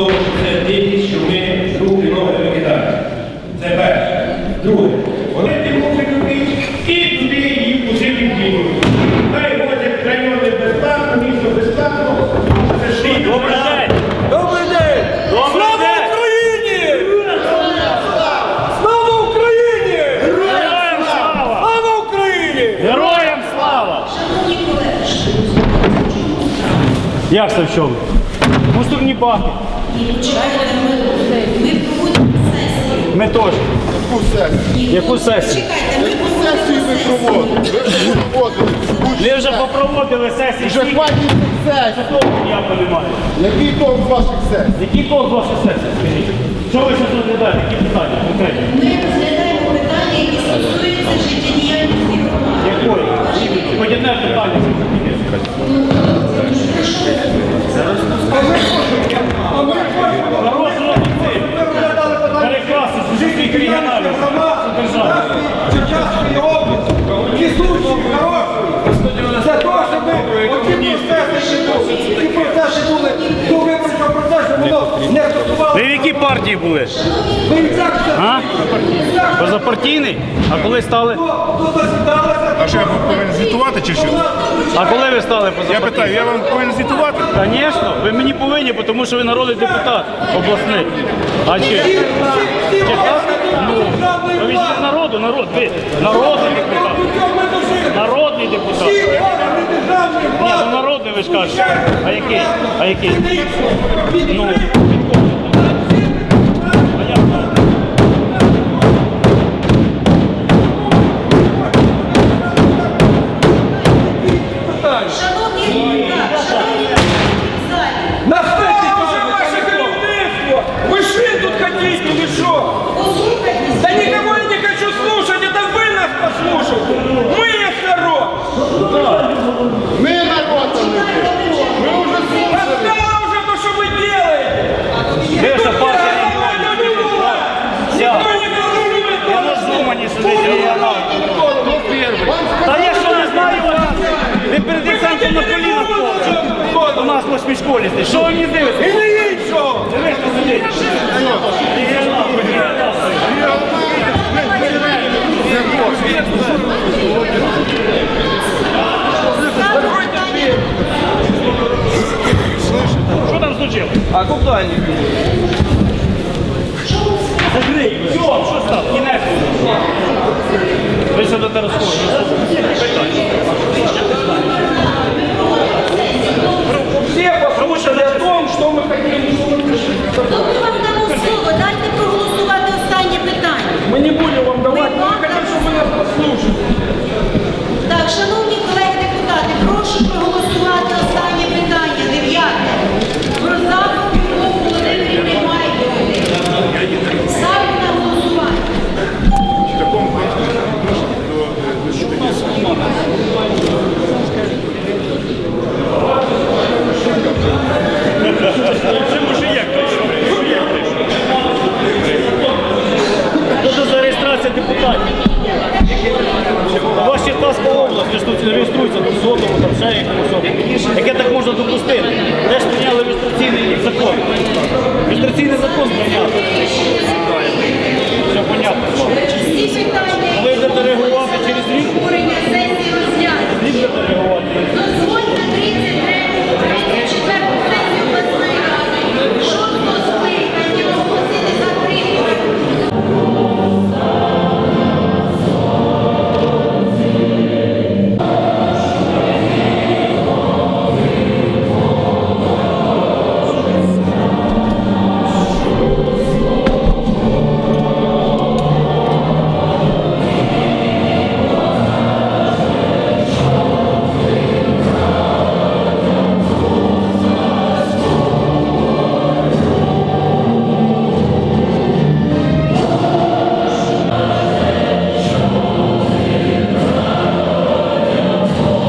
тому, що це діти, що ми руки ноги викидаємо. Це перше. Друге. Вони ті руки люблять і туди їм потрібні діти. Хай возять райони безплатно, місто безплатно. Це ж і Добрий день! Добрий день! Слава! Україні! Слава Україні! Героям слава! Слава Україні! Героям слава! Як це в чому? Мусорні баки. Ми проводимо сесію. Ми теж. Яку сесію? Яку сесію? Чекайте, ми Яку проводимо сесію ви сесію. проводите? Ви вже проводили. Ми вже попроводили сесії. Вже хватить сесій. толку я розумію? Який толк з ваших сесій? Які толк ваша сесія? Скажіть? Що ви зараз розглядаєте? Які питання конкретні? Ми розглядаємо питання, які стосуються життєдіяльності громади. Якої? Хоч одне питання. Хорош партії були? А? Позапартійний? А коли стали? А що я повинен звітувати чи що? А коли ви стали Я позапартійним? питаю, я вам повинен звітувати? Звісно, ви мені повинні, тому що ви народний депутат обласний. А чи? Чи так? власні державної Ви влади. від народу, народ, ви народний депутат. Народний депутат. Ні, ну народний ви ж кажете. А який? А який? Ну, хотите, или що? послухайте, Да никого я не хочу слушать, это вы нас послушайте! Мы есть народ! Ми народ, а не ви. Ми вже слухали. Достало уже то, что вы делаете! Ви ж партія Никто не регіонів. контролирует! Вся. Никто не контролирует! Я на Зумані сидить регіонал. Та я що не знаю вас? Ви перед екзаменом на колінах повзете. У нас в восьмій школі здесь. Що ви мені дивитесь? І не іншого! Дивись, хто сидить. что там случилось? А куда они? Закрыть! Все, что стало? реєструються до СОТу,